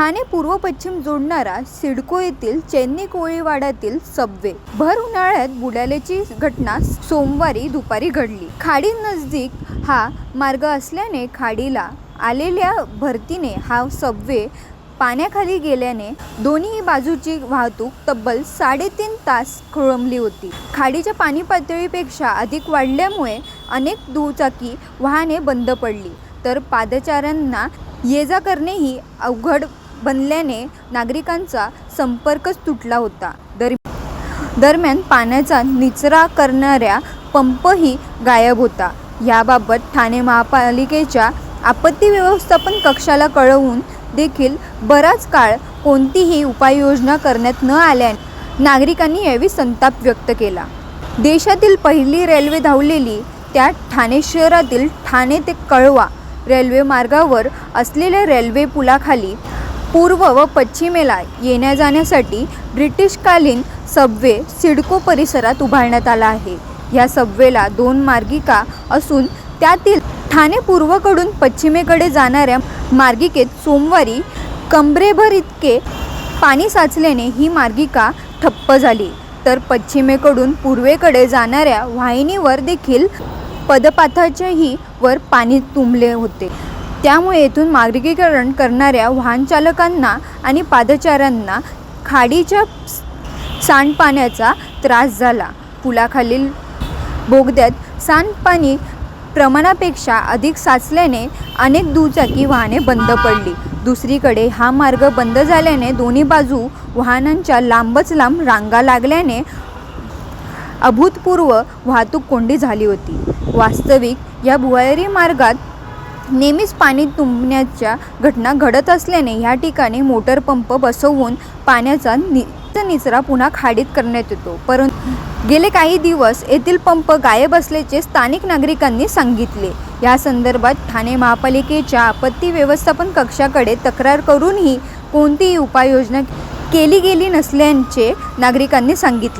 ठाणे पूर्व पश्चिम जोडणारा सिडको येथील चेन्नई कोळीवाड्यातील सबवे. भर उन्हाळ्यात बुडाल्याची घटना सोमवारी दुपारी घडली. खाडी नजदीक हा मार्ग असल्याने खाडीला आलेल्या भरतीने हा सबवे पाण्याखाली गेल्याने दोन्ही बाजूची वाहतूक तब्बल साडेतीन तास खोळंबली होती. खाडीच्या पाणी पातळीपेक्षा अधिक वाढल्यामुळे अनेक दुचाकी वाहने बंद पडली. तर पादचाऱ्यांना ये जा करणेही अवघड बनल्याने नागरिकांचा संपर्कच तुटला होता. दर दरम्यान पाण्याचा निचरा करणाऱ्या पंपही गायब होता. याबाबत ठाणे महापालिकेच्या आपत्ती व्यवस्थापन कक्षाला कळवून देखील बराच काळ कोणतीही उपाययोजना करण्यात न आल्याने नागरिकांनी यावेळी संताप व्यक्त केला. देशातील पहिली रेल्वे धावलेली त्या ठाणे शहरातील ठाणे ते कळवा रेल्वे मार्गावर असलेल्या रेल्वे पुलाखाली पूर्व व पश्चिमेला येण्या जाण्यासाठी ब्रिटिशकालीन सबवे सिडको परिसरात उभारण्यात आला आहे. या सबवेला दोन मार्गिका असून त्यातील ठाणे पूर्वकडून पश्चिमेकडे जाणाऱ्या मार्गिकेत सोमवारी कंबरेभर इतके पाणी साचल्याने ही मार्गिका ठप्प झाली. तर पश्चिमेकडून पूर्वेकडे जाणाऱ्या वाहिनीवर देखील पदपाथाच्याही वर पाणी तुंबले होते. त्यामुळे येथून मार्गिकीकरण करणाऱ्या वाहनचालकांना आणि पादचाऱ्यांना खाडीच्या सांडपाण्याचा त्रास झाला. पुलाखालील बोगद्यात सांडपाणी प्रमाणापेक्षा अधिक साचल्याने अनेक दुचाकी वाहने बंद पडली. दुसरीकडे हा मार्ग बंद झाल्याने दोन्ही बाजू वाहनांच्या लांबच लांब रांगा लागल्याने अभूतपूर्व वाहतूक कोंडी झाली होती. वास्तविक या भुयारी मार्गात नेहमीच पाणी तुंबण्याच्या घटना घडत असल्याने ह्या ठिकाणी मोटर पंप बसवून पाण्याचा नि निचरा पुन्हा खाडीत करण्यात येतो. परंतु गेले काही दिवस येथील पंप गायब असल्याचे स्थानिक नागरिकांनी सांगितले. या संदर्भात ठाणे महापालिकेच्या आपत्ती व्यवस्थापन कक्षाकडे तक्रार करूनही कोणतीही उपाययोजना केली गेली नसल्याचे नागरिकांनी सांगितले.